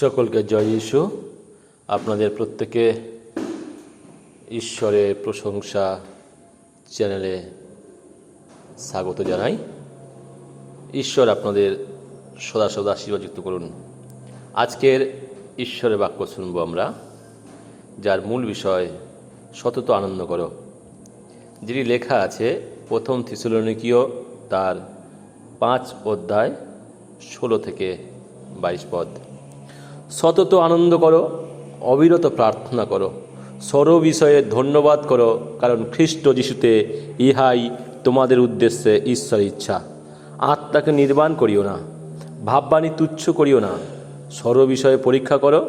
সকলকে জয় যিশু। আপনাদের প্রত্যেকে ঈশ্বরের প্রশংসা চ্যানেলে স্বাগত জানাই। ঈশ্বর আপনাদের সদা সদা আশীর্বাদযুক্ত করুন। আজকের ঈশ্বরের বাক্য শুনব আমরা, যার মূল বিষয় সতত আনন্দ করো। যেটি লেখা আছে, প্রথম থিসুলনিকীয় তার পাঁচ অধ্যায় ষোলো থেকে বাইশ পদ। সতত আনন্দ করো, অবিরত প্রার্থনা করো। সর্ব বিষয়ে ধন্যবাদ করো, কারণ খ্রিস্ট যিশুতে ইহাই তোমাদের উদ্দেশ্যে ঈশ্বরের ইচ্ছা। আত্মাকে নির্বাণ করিও না, ভাববাণী তুচ্ছ করিও না। সর্ব বিষয়ে পরীক্ষা করো,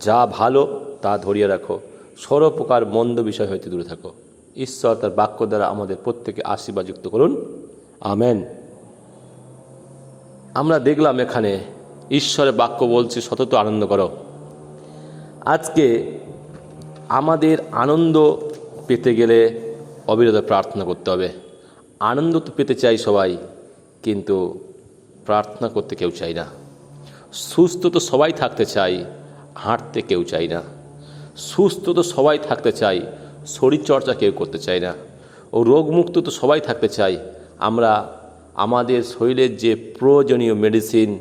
যা ভালো তা ধরিয়ে রাখো। সর্বপ্রকার মন্দ বিষয় হইতে দূরে থাকো। ঈশ্বর তার বাক্য দ্বারা আমাদের প্রত্যেকে আশীর্বাদযুক্ত করুন। আমেন। আমরা দেখলাম এখানে ঈশ্বরের বাক্য বলছি, সতত আনন্দ করো। আজকে আমাদের আনন্দ পেতে গেলে অবিরত প্রার্থনা করতে হবে। আনন্দ তো পেতে চাই সবাই, কিন্তু প্রার্থনা করতে কেউ চাই না। সুস্থ তো সবাই থাকতে চাই, হাঁটতে কেউ চাই না। সুস্থ তো সবাই থাকতে চাই, শরীরচর্চা কেউ করতে চায় না। ও রোগমুক্ত তো সবাই থাকতে চাই। আমরা আমাদের শরীরের যে প্রয়োজনীয় মেডিসিন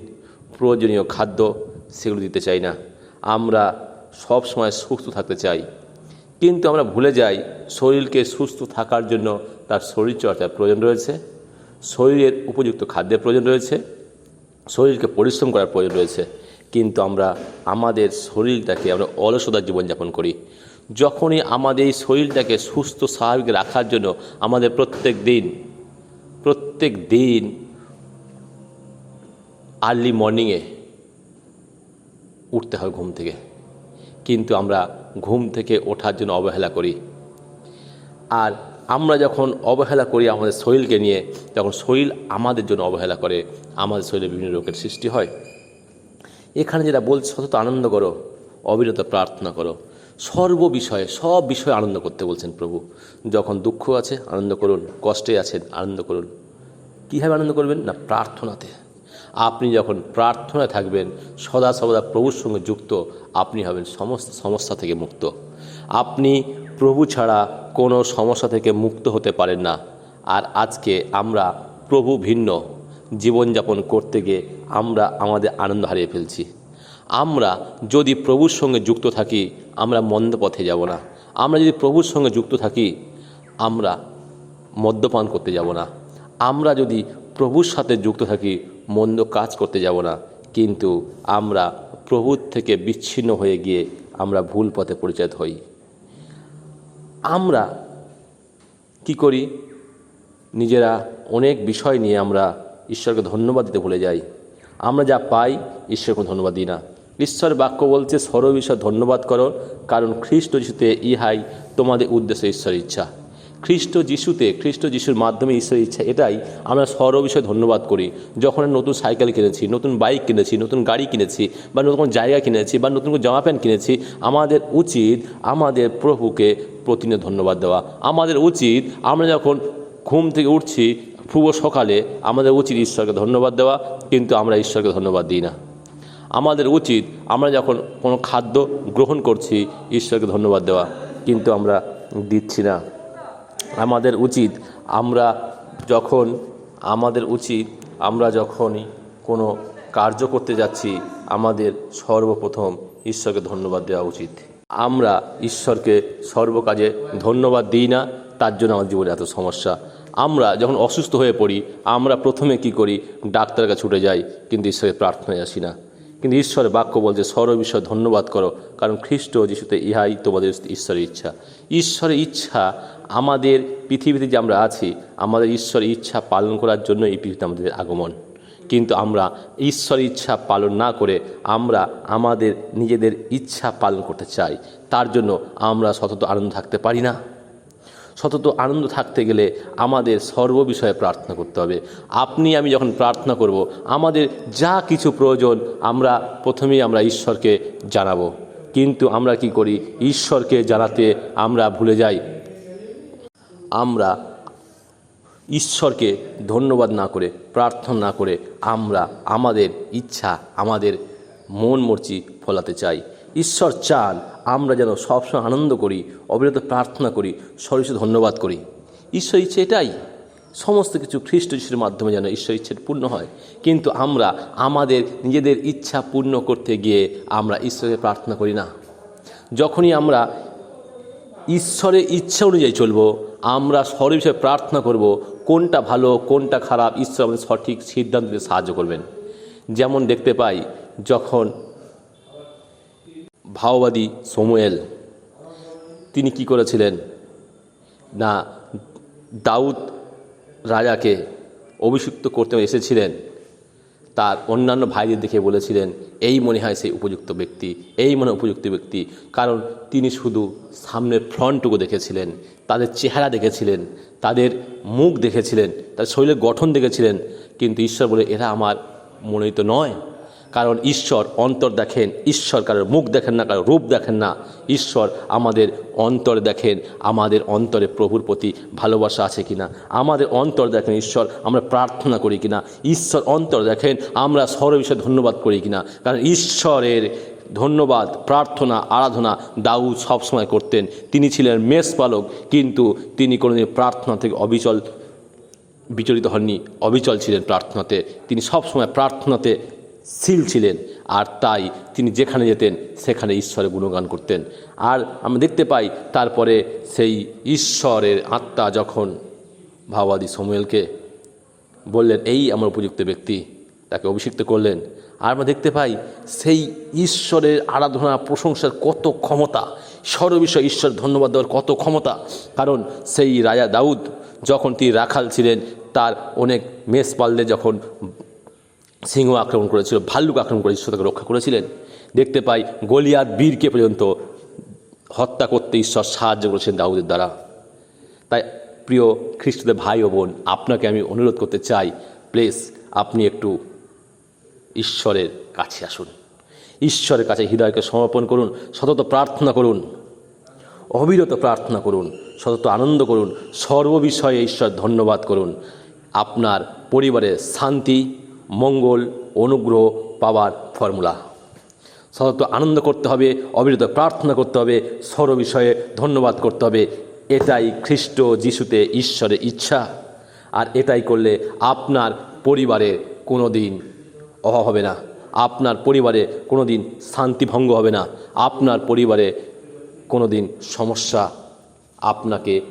প্রয়োজনীয় খাদ্য সেগুলো দিতে চাই না। আমরা সব সময় সুস্থ থাকতে চাই। কিন্তু আমরা ভুলে যাই, শরীরকে সুস্থ থাকার জন্য তার শরীরচর্চার প্রয়োজন রয়েছে, শরীরের উপযুক্ত খাদ্যের প্রয়োজন রয়েছে, শরীরকে পরিশ্রম করার প্রয়োজন রয়েছে। কিন্তু আমরা আমাদের শরীরটাকে আমরা অলসতার জীবনযাপন করি। যখনই আমাদের এই শরীরটাকে সুস্থ স্বাভাবিক রাখার জন্য আমাদের প্রত্যেক দিন প্রত্যেক দিন আর্লি মর্নিংয়ে উঠতে হয় ঘুম থেকে। কিন্তু আমরা ঘুম থেকে ওঠার জন্য অবহেলা করি। আর আমরা যখন অবহেলা করি আমাদের শরীরকে নিয়ে, তখন শরীর আমাদের জন্য অবহেলা করে, আমাদের শরীরে বিভিন্ন রোগের সৃষ্টি হয়। এখানে যেটা বলছে, সতত আনন্দ করো, অবিরত প্রার্থনা করো। সর্ব বিষয়ে, সব বিষয়ে আনন্দ করতে বলছেন প্রভু। যখন দুঃখ আছে, আনন্দ করুন, কষ্টে আছেন আনন্দ করুন। কীভাবে আনন্দ করবেন? না, প্রার্থনাতে। আপনি যখন প্রার্থনায় থাকবেন, সদা সর্বদা প্রভুর সঙ্গে যুক্ত, আপনি হবেন সমস্ত সমস্যা থেকে মুক্ত। আপনি প্রভু ছাড়া কোনো সমস্যা থেকে মুক্ত হতে পারেন না। আর আজকে আমরা প্রভু ভিন্ন। জীবনযাপন করতে গিয়ে আমরা আমাদের আনন্দ হারিয়ে ফেলছি। আমরা যদি প্রভুর সঙ্গে যুক্ত থাকি, আমরা মন্দ পথে যাব না। আমরা যদি প্রভুর সঙ্গে যুক্ত থাকি, আমরা মদ্যপান করতে যাব না। আমরা যদি প্রভুর সাথে যুক্ত থাকি মন্দ কাজ করতে যাব না। কিন্তু আমরা প্রভুর থেকে বিচ্ছিন্ন হয়ে গিয়ে আমরা ভুল পথে পরিচালিত হই। আমরা কি করি? নিজেরা অনেক বিষয় নিয়ে আমরা ঈশ্বরকে ধন্যবাদ দিতে ভুলে যাই। আমরা যা পাই, ঈশ্বরকে ধন্যবাদ দিই না। ঈশ্বর বাক্য বলছে সর্ব বিষয় ধন্যবাদ করো, কারণ খ্রিস্ট যিশুতে ইহাই তোমাদের উদ্দেশ্যে ঈশ্বরের ইচ্ছা। খ্রিস্ট যিশুতে, খ্রিস্ট যিশুর মাধ্যমে ঈশ্বরের ইচ্ছা, এটাই আমরা সর্ব বিষয়ে ধন্যবাদ করি। যখন নতুন সাইকেল কিনেছি, নতুন বাইক কিনেছি, নতুন গাড়ি কিনেছি, বা নতুন কোনো জায়গা কিনেছি, বা নতুন কোনো জামা প্যান্ট কিনেছি, আমাদের উচিত আমাদের প্রভুকে প্রতিনিয়ত ধন্যবাদ দেওয়া। আমাদের উচিত আমরা যখন ঘুম থেকে উঠছি পূর্ব সকালে আমাদের উচিত ঈশ্বরকে ধন্যবাদ দেওয়া, কিন্তু আমরা ঈশ্বরকে ধন্যবাদ দিই না। আমাদের উচিত আমরা যখন কোনো খাদ্য গ্রহণ করছি, ঈশ্বরকে ধন্যবাদ দেওয়া, কিন্তু আমরা দিচ্ছি না। আমাদের উচিত আমরা যখন, আমাদের উচিত আমরা যখনই কোনো কার্য করতে যাচ্ছি, আমাদের সর্বপ্রথম ঈশ্বরকে ধন্যবাদ দেওয়া উচিত। আমরা ঈশ্বরকে সর্বকাজে ধন্যবাদ দিই না, তার জন্য আমার জীবনে এত সমস্যা। আমরা যখন অসুস্থ হয়ে পড়ি, আমরা প্রথমে কি করি? ডাক্তারের কাছে ছুটে যাই, কিন্তু ঈশ্বরের প্রার্থনায় আসি না। কিন্তু ঈশ্বরের বাক্য বলছে সর্ব বিষয়ে ধন্যবাদ করো, কারণ খ্রিস্ট যিশুতে ইহাই তোমাদের ঈশ্বরের ইচ্ছা। ঈশ্বরের ইচ্ছা আমাদের পৃথিবীতে যে আমরা আছি, আমাদের ঈশ্বরের ইচ্ছা পালন করার জন্য এই পৃথিবীতে আমাদের আগমন। কিন্তু আমরা ঈশ্বরের ইচ্ছা পালন না করে আমরা আমাদের নিজেদের ইচ্ছা পালন করতে চাই। তার জন্য আমরা সতত আনন্দ থাকতে পারি না। সতত আনন্দ থাকতে গেলে আমাদের সর্ব বিষয়ে প্রার্থনা করতে হবে। আপনি আমি যখন প্রার্থনা করব, আমাদের যা কিছু প্রয়োজন আমরা প্রথমেই আমরা ঈশ্বরকে জানাব। কিন্তু আমরা কি করি? ঈশ্বরকে জানাতে আমরা ভুলে যাই। আমরা ঈশ্বরকে ধন্যবাদ না করে, প্রার্থনা না করে আমরা আমাদের ইচ্ছা, আমাদের মন মর্জি ফলাতে চাই। ঈশ্বর চান আমরা যেন সবসময় আনন্দ করি, অবিরত প্রার্থনা করি সরস্ব ধন্যবাদ করি। ঈশ্বর ইচ্ছে এটাই। সমস্ত কিছু খ্রিস্ট যিশুর মাধ্যমে যেন ঈশ্বর ইচ্ছে পূর্ণ হয়। কিন্তু আমরা, আমাদের নিজেদের ইচ্ছা পূর্ণ করতে গিয়ে আমরা ঈশ্বরকে প্রার্থনা করি না। যখনই আমরা ঈশ্বরের ইচ্ছা অনুযায়ী চলবো, আমরা সর বিষয়ে প্রার্থনা করব, কোনটা ভালো, কোনটা খারাপ, ঈশ্বর আমাদের সঠিক সিদ্ধান্ত সাহায্য করবেন। যেমন দেখতে পাই, যখন ভাওবাদী সমুয়েল। তিনি কি করেছিলেন? না, দাউদ রাজাকে অভিষিক্ত করতে এসেছিলেন। তার অন্যান্য ভাইদের দেখে বলেছিলেন, এই মনে হয় সেই উপযুক্ত ব্যক্তি, এই মনে উপযুক্ত ব্যক্তি। কারণ তিনি শুধু সামনের ফ্রন্টটুকু দেখেছিলেন, তাদের চেহারা দেখেছিলেন, তাদের মুখ দেখেছিলেন তার শরীরের গঠন দেখেছিলেন। কিন্তু ঈশ্বর বলে, এরা আমার মনোনীত নয়। কারণ ঈশ্বর অন্তর দেখেন, ঈশ্বর কারোর মুখ দেখেন না, কারোর রূপ দেখেন না। ঈশ্বর আমাদের অন্তর দেখেন, আমাদের অন্তরে প্রভুর প্রতি ভালোবাসা আছে কিনা। আমাদের অন্তর দেখেন, ঈশ্বর, আমরা প্রার্থনা করি কিনা। ঈশ্বর অন্তর দেখেন, আমরা সর্ববিষয়ে ধন্যবাদ করি কিনা। কারণ ঈশ্বরের ধন্যবাদ, প্রার্থনা, আরাধনা দাউদ সবসময় করতেন। তিনি ছিলেন মেষ পালক কিন্তু তিনি কোনোদিন প্রার্থনা থেকে অবিচল, বিচলিত হননি। অবিচল ছিলেন প্রার্থনাতে। তিনি সবসময় প্রার্থনাতে স্থির ছিলেন। আর তাই তিনি যেখানে যেতেন, সেখানে ঈশ্বরের গুণগান করতেন। আর আমরা দেখতে পাই, তারপরে সেই ঈশ্বরের আত্মা যখন ভাবাদী সমুয়েলকে বললেন, এই আমার উপযুক্ত ব্যক্তি। তাকে অভিষিক্ত করলেন। আর আমরা দেখতে পাই, সেই ঈশ্বরের আরাধনা, প্রশংসার কত ক্ষমতা, সর্ববিষয় ঈশ্বর ধন্যবাদ দেওয়ার কত ক্ষমতা। কারণ সেই রাজা দাউদ, যখন তিনি রাখাল ছিলেন, তার অনেক মেষ পাললে যখন সিংহ আক্রমণ করেছিল, ভাল্লুক আক্রমণ করে ঈশ্বর তাকে রক্ষা করেছিলেন। দেখতে পাই গলিয়াত বীরকে পর্যন্ত হত্যা করতে ঈশ্বর সাহায্য করেছেন দাউদের দ্বারা। তাই প্রিয় খ্রিস্টদের ভাই ও বোন, আপনাকে আমি অনুরোধ করতে চাই, প্লিজ আপনি একটু ঈশ্বরের কাছে আসুন। ঈশ্বরের কাছে হৃদয়কে সমর্পণ করুন, সতত প্রার্থনা করুন, অবিরত প্রার্থনা করুন, সতত আনন্দ করুন, সর্ববিষয়ে ঈশ্বর ধন্যবাদ করুন। আপনার পরিবারের শান্তি মঙ্গল, অনুগ্রহ পাওয়ার ফর্মুলা। সতত আনন্দ করতে হবে, অবিরত প্রার্থনা করতে হবে সর্ব বিষয়ে ধন্যবাদ করতে হবে। এটাই খ্রিস্ট যিশুতে ঈশ্বরের ইচ্ছা। আর এটাই করলে আপনার পরিবারে কোনো দিন অভাব হবে না। আপনার পরিবারে কোনো দিন শান্তিভঙ্গ হবে না। আপনার পরিবারে কোনো দিন সমস্যা আপনাকে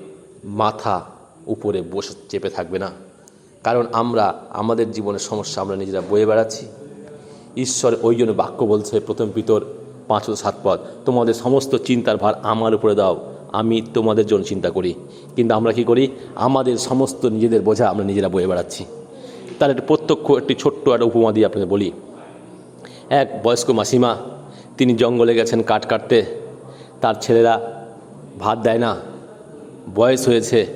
মাথা উপরে বসে চেপে থাকবে না। কারণ আমরা, আমাদের জীবনের সমস্যা আমরা নিজেরা বয়ে বেড়াচ্ছি। ঈশ্বর ওই জন্য বাক্য বলছে, প্রথম পিতর পাঁচশো সাত পদ, তোমাদের সমস্ত চিন্তার ভার আমার উপরে দাও, আমি তোমাদের জন্য চিন্তা করি। কিন্তু আমরা কি করি? আমাদের সমস্ত নিজেদের বোঝা আমরা নিজেরা বয়ে বেড়াচ্ছি। তার একটা প্রত্যক্ষ, একটি ছোট্ট একটা উপমা দিয়ে আপনাকে বলি। এক বয়স্ক মাসিমা, তিনি জঙ্গলে গেছেন কাঠ কাটতে। তার ছেলেরা ভাত দেয় না। বয়স হয়েছে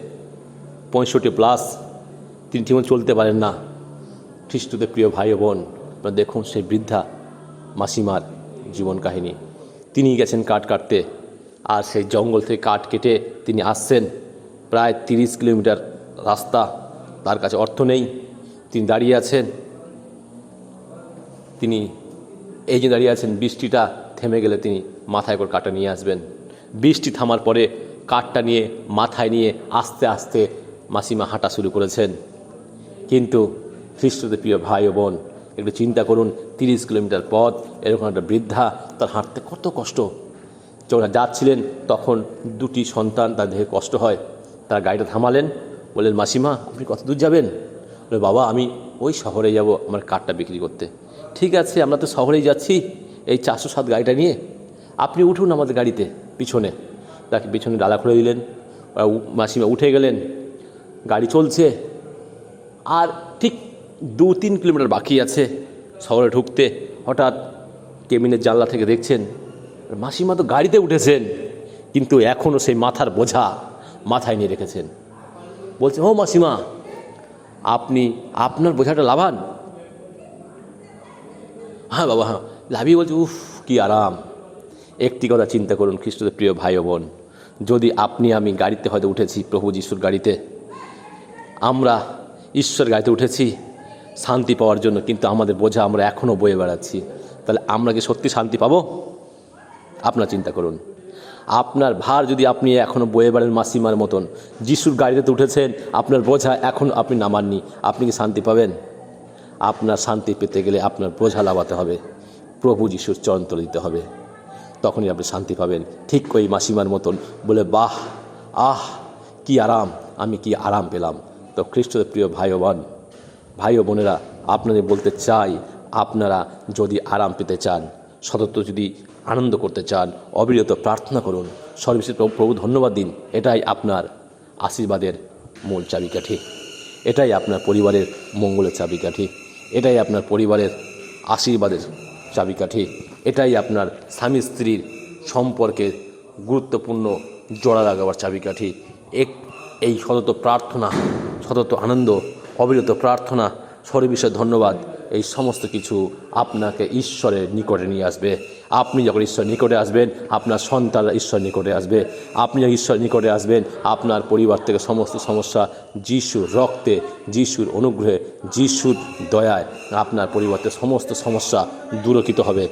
পঁয়ষট্টি প্লাস। তিনি ঠিকমতো চলতে পারেন না। খ্রিস্টদের প্রিয় ভাই বোন, আপনারা দেখুন সেই বৃদ্ধা মাসিমার জীবন কাহিনী। তিনি গেছেন কাঠ কাটতে, আর সেই জঙ্গল থেকে কাঠ কেটে তিনি আসছেন। প্রায় তিরিশ কিলোমিটার রাস্তা, তার কাছে অর্থ নেই। তিনি দাঁড়িয়ে আছেন। তিনি, এই যে দাঁড়িয়ে আছেন, বৃষ্টিটা থেমে গেলে তিনি মাথায় করে কাটা নিয়ে আসবেন। বৃষ্টি থামার পরে কাঠটা নিয়ে, মাথায় নিয়ে আস্তে আস্তে মাসিমা হাঁটা শুরু করেছেন। কিন্তু খ্রিস্টদের প্রিয় ভাই ও বোন, একটু চিন্তা করুন, তিরিশ কিলোমিটার পথ, এরকম একটা বৃদ্ধা, তার হাঁটতে কত কষ্ট? যখন যাচ্ছিলেন, তখন দুটি সন্তান তার দেহে কষ্ট হয়। তারা গাড়িটা থামালেন, বললেন, মাসিমা, আপনি কত দূর যাবেন? বলে, বাবা, আমি ওই শহরে যাব আমার কাঠটা বিক্রি করতে। ঠিক আছে, আমরা তো শহরেই যাচ্ছি, এই চারশো সাত গাড়িটা নিয়ে। আপনি উঠুন আমাদের গাড়িতে, পিছনে। তাকে পিছনে ডালা খুলে দিলেন। মাসিমা উঠে গেলেন। গাড়ি চলছে আর ঠিক দু তিন কিলোমিটার বাকি আছে শহরে ঢুকতে। হঠাৎ কেবিনের জানলা থেকে দেখছেন, মাসিমা তো গাড়িতে উঠেছেন, কিন্তু এখনও সেই মাথার বোঝা মাথায় নিয়ে রেখেছেন। বলছে, ও মাসিমা, আপনি, আপনার বোঝাটা লাভান? হ্যাঁ বাবা হ্যাঁ। লাভি বলছে, উফ, কি আরাম। একটি কথা চিন্তা করুন, খ্রিস্টদের প্রিয় ভাই বোন। যদি আপনি, আমি গাড়িতে হয়তো উঠেছি প্রভু যিশুর গাড়িতে, আমরা ঈশ্বর গাড়িতে উঠেছি, শান্তি পাওয়ার জন্য, কিন্তু আমাদের বোঝা আমরা এখনও বয়ে বেড়াচ্ছি। তাহলে আমরা কি সত্যি শান্তি পাবো? আপনার চিন্তা করুন। আপনার ভার যদি আপনি এখনও বয়ে বেড়েন মাসিমার মতন, যিশুর গাড়িতে উঠেছেন, আপনার বোঝা এখন আপনি নামাননি, আপনি কি শান্তি পাবেন? আপনার শান্তি পেতে গেলে আপনার বোঝা লাগাতে হবে, প্রভু যিশুর চরণ তলে দিতে হবে। তখনই আপনি শান্তি পাবেন। ঠিক ওই মাসিমার মতন বলে, বাহ, আহ, কি আরাম, আমি কি আরাম পেলাম। তো খ্রিস্টদের প্রিয় ভাই বোন ভাই ও বোনেরা আপনাদের বলতে চাই, আপনারা যদি আরাম পেতে চান, সতত যদি আনন্দ করতে চান, অবিরত প্রার্থনা করুন, সর্বশেষ প্রভু ধন্যবাদ দিন। এটাই আপনার আশীর্বাদের মূল চাবিকাঠি। এটাই আপনার পরিবারের মঙ্গলের চাবিকাঠি। এটাই আপনার পরিবারের আশীর্বাদের চাবিকাঠি। এটাই আপনার স্বামী স্ত্রীর সম্পর্কের গুরুত্বপূর্ণ জোড়া লাগাবার চাবিকাঠি। এক, এই সতত প্রার্থনা সতত আনন্দ, অবিরত প্রার্থনা, সর্ববিষয়ে ধন্যবাদ, এই সমস্ত কিছু আপনাকে ঈশ্বরের নিকটে নিয়ে আসবে। আপনি যখন ঈশ্বর নিকটে আসবেন, আপনার সন্তানরা ঈশ্বর নিকটে আসবে। আপনি যখন ঈশ্বর নিকটে আসবেন, আপনার পরিবার থেকে সমস্ত সমস্যা যিশুর রক্তে, যিশুর অনুগ্রহে, যিশুর দয়ায় আপনার পরিবার থেকে সমস্ত সমস্যা দূরকৃত হবে।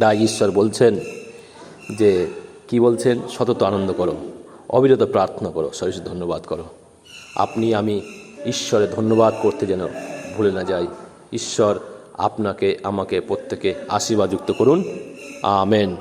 তাই ঈশ্বর বলছেন যে, কি বলছেন? সতত আনন্দ করো, অবিরত প্রার্থনা করো সরস্বতী ধন্যবাদ করো। আপনি আমি ঈশ্বরে ধন্যবাদ করতে যেন ভুলে না যাই। ঈশ্বর আপনাকে, আমাকে প্রত্যেকে আশীর্বাদযুক্ত করুন। আমেন।